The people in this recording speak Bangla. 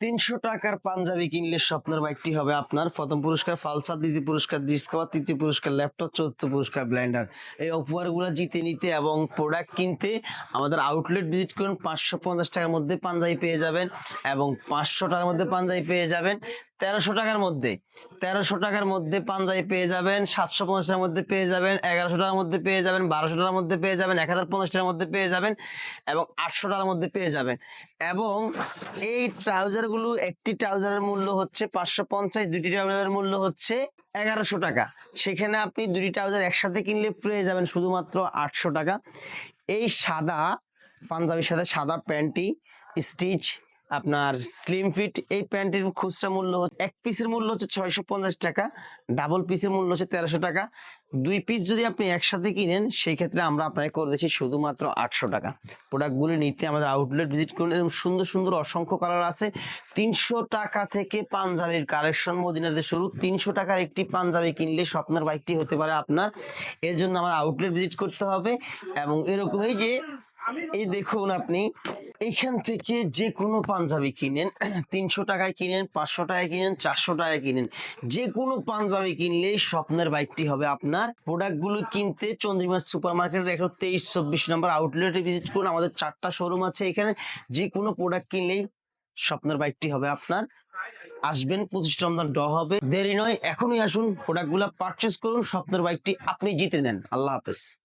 তিনশো টাকার পাঞ্জাবি কিনলে স্বপ্নের বাইকটি হবে আপনার। প্রথম পুরস্কার ফালসার দ্বিতীয় পুরস্কার ডিসকাভার, তৃতীয় পুরস্কার ল্যাপটপ, চতুর্থ পুরস্কার ব্লেন্ডার। এই উপহারগুলো জিতে নিতে এবং প্রোডাক্ট কিনতে আমাদের আউটলেট ভিজিট করুন। পাঁচশো পঞ্চাশ টাকার মধ্যে পাঞ্জাবি পেয়ে যাবেন এবং পাঁচশো টাকার মধ্যে পাঞ্জাবি পেয়ে যাবেন। তেরোশো টাকার মধ্যে। তেরোশো টাকার মধ্যে পাঞ্জাবি পেয়ে যাবেন, সাতশো পঞ্চাশ টাকার মধ্যে পেয়ে যাবেন, এগারোশো টাকার মধ্যে পেয়ে যাবেন, বারোশো টাকার মধ্যে পেয়ে যাবেন, এক হাজার পঞ্চাশ টাকার মধ্যে পেয়ে যাবেন এবং আটশো টাকার মধ্যে পেয়ে যাবেন। এবং এই ট্রাউজারগুলো, একটি ট্রাউজারের মূল্য হচ্ছে পাঁচশো পঞ্চাশ দুটি ট্রাউজারের মূল্য হচ্ছে এগারোশো টাকা। সেখানে আপনি দুটি ট্রাউজার একসাথে কিনলে পেয়ে যাবেন শুধুমাত্র আটশো টাকা। এই সাদা, পাঞ্জাবির সাথে সাদা প্যান্টটি, স্টিচ আপনার স্লিম ফিট এই প্যান্টের খুচরা মূল্য এক পিসের মূল্য হচ্ছে ছয়শো পঞ্চাশ টাকা ডাবল পিসের মূল্য হচ্ছে তেরোশো টাকা। দুই পিস যদি আপনি একসাথে কিনেন, সেই ক্ষেত্রে আমরা আপনাকে করে দিচ্ছি শুধুমাত্র আটশো টাকা। প্রোডাক্টগুলি নিতে আমাদের আউটলেট ভিজিট করুন এরকম সুন্দর সুন্দর অসংখ্য কালার আছে। তিনশো টাকা থেকে পাঞ্জাবির কালেকশন মদিনাতে শুরু। তিনশো টাকার একটি পাঞ্জাবি কিনলে স্বপ্নের বাইকটি হতে পারে আপনার। এর জন্য আমার আউটলেট ভিজিট করতে হবে, এবং এরকমই যে, এই দেখুন আপনি এইখান থেকে যে কোনো পাঞ্জাবি কিনেন, তিনশো টাকায় কিনেন, পাঁচশো টাকায় কিনেন, চারশো টাকায় কিনেন যে কোনো পাঞ্জাবি কিনলেই স্বপ্নের বাইকটি হবে আপনার। প্রোডাক্টগুলো কিনতে চন্দ্রিমা সুপার মার্কেটের একশো তেইশ, চব্বিশ নম্বর আউটলেটে ভিজিট করুন। আমাদের চারটা শোরুম আছে এখানে। যে কোনো প্রোডাক্ট কিনলেই স্বপ্নের বাইকটি হবে আপনার। আসবেন, পঁচিশ রমজান ড হবে। দেরি নয়, এখনই আসুন, প্রোডাক্টগুলো পারচেস করুন, স্বপ্নের বাইকটি আপনি জিতে নেন। আল্লাহ হাফেজ।